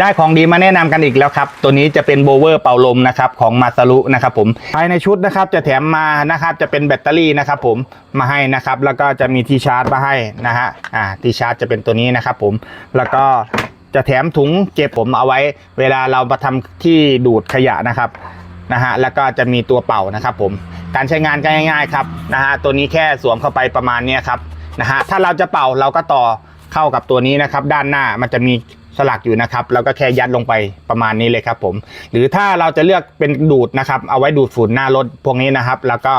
ได้ของดีมาแนะนำกันอีกแล้วครับ ตัวนี้จะเป็นโบเวอร์เป่าลมนะครับของมาซารุนะครับผมภายในชุดนะครับจะแถมมานะครับจะเป็นแบตเตอรี่นะครับผมมาให้นะครับ แล้วก็จะมีที่ชาร์จมาให้นะฮะอ่าที่ชาร์จจะเป็นตัวนี้นะครับผมแล้วก็จะแถมถุงเก็บผมเอาไว้ เวลาเรามาทำที่ดูดขยะนะครับนะฮะแล้วก็จะมีตัวเป่านะครับผมการใช้งานก็ง่ายๆครับนะฮะตัวนี้แค่สวมเข้าไปประมาณนี้ครับนะฮะถ้าเราจะเป่าเราก็ต่อเข้ากับตัวนี้นะครับ ด้านหน้ามันจะมี สลักอยู่นะครับแล้วก็แค่ยัดลงไปประมาณนี้เลยครับผม หรือถ้าเราจะเลือกเป็นดูดนะครับ เอาไว้ดูดฝุ่นหน้ารถพวกนี้นะครับ แล้วก็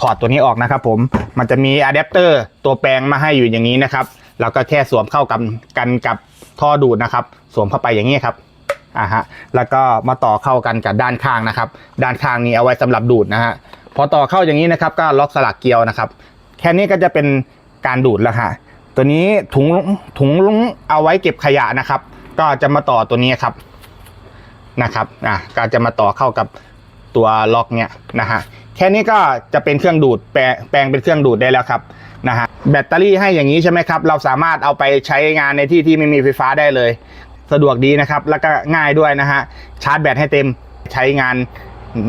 ถอดตัวนี้ออกนะครับผมมันจะมีอะแดปเตอร์ตัวแปลงมาให้อยู่อย่างนี้นะครับเราก็แค่สวมเข้ากับกันกับท่อดูดนะครับ สวมเข้าไปอย่างนี้ครับอ่าฮะแล้วก็มาต่อเข้ากันกับด้านข้างนะครับ ด้านข้างนี้เอาไว้สำหรับดูดนะฮะพอต่อเข้าอย่างนี้นะครับ ก็ล็อกสลักเกียวนะครับ แค่นี้ก็จะเป็นการดูดแล้วฮะตัวนี้ถุงถุงลุงเอาไว้เก็บขยะนะครับ ก็จะมาต่อตัวนี้ครับนะครับอะก็จะมาต่อเข้ากับตัวล็อกเนี่ยนะฮะแค่นี้ก็จะเป็นเครื่องดูดแปลแปลงเป็นเครื่องดูดได้แล้วครับนะฮะแบตเตอรี่ให้อย่างนี้ใช่ไหมครับ เราสามารถเอาไปใช้งานในที่ที่ไม่มีไฟฟ้าได้เลย สะดวกดีนะครับ แล้วก็ง่ายด้วยนะฮะชาร์จแบตให้เต็มใช้งาน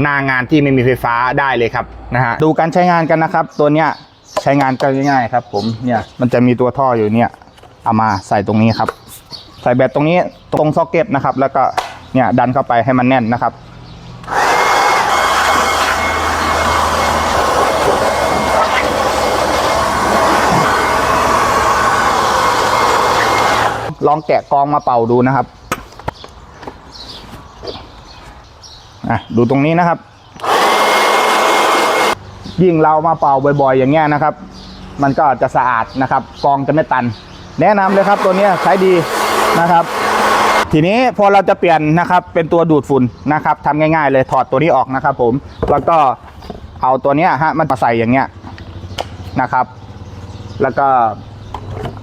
หน้างานที่ไม่มีไฟฟ้าได้เลยครับนะฮะดูการใช้งานกันนะครับ ตัวเนี้ยใช้งานก็ง่ายๆครับ ผมเนี่ยมันจะมีตัวท่ออยู่เนี่ยเอามาใส่ตรงนี้ครับ ใส่แบตตรงนี้ตรงซ็อกเก็ตนะครับ แล้วก็เนี่ยดันเข้าไปให้มันแน่นนะครับลองแกะกองมาเป่าดูนะครับอะดูตรงนี้นะครับ ยิ่งเรามาเป่าบ่อยๆ อย่างเงี้ยนะครับ มันก็จะสะอาดนะครับ กองจะไม่ตัน แนะนำเลยครับตัวนี้ใช้ดี นะครับ ทีนี้พอเราจะเปลี่ยนนะครับ เป็นตัวดูดฝุ่นนะครับทำง่ายๆ เลยถอดตัวนี้ออกนะครับ ผมแล้วก็เอาตัวเนี้ฮะมันมาใส่อย่างเงี้ยนะครับ แล้วก็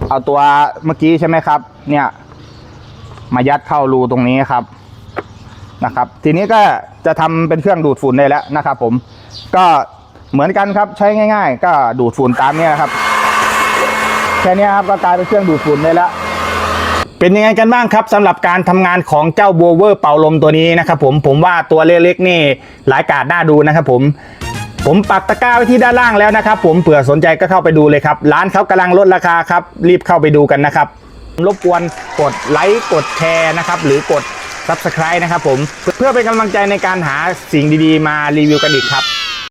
เอาตัวเมื่อกี้ใช่ไหมครับ เนี่ยมายัดเข้ารูตรงนี้ครับนะครับ ทีนี้ก็จะทำเป็นเครื่องดูดฝุ่นได้แล้วนะครับ ผมก็เหมือนกันครับใช้ง่าย ๆ ก็ดูดฝุ่นตามเนี้ครับแค่นี้ครับก็กลายเป็นเครื่องดูดฝุ่นได้แล้ว เป็นยังไงกันบ้างครับสำหรับการทำงานของเจ้าโบเวอร์เป่าลมตัวนี้นะครับผมผมว่าตัวเล็กๆนี่หลายกาดน่าดูนะครับผมผมปักตะกร้าไว้ที่ด้านล่างแล้วนะครับผมเผื่อสนใจก็เข้าไปดูเลยครับ ร้านเขากำลังลดราคาครับ รีบเข้าไปดูกันนะครับรบกวนกดไลค์กดแชร์นะครับหรือกด Subscribe นะครับผมเพื่อเป็นกำลังใจในการหาสิ่งดีๆ มารีวิวกันอีกครับ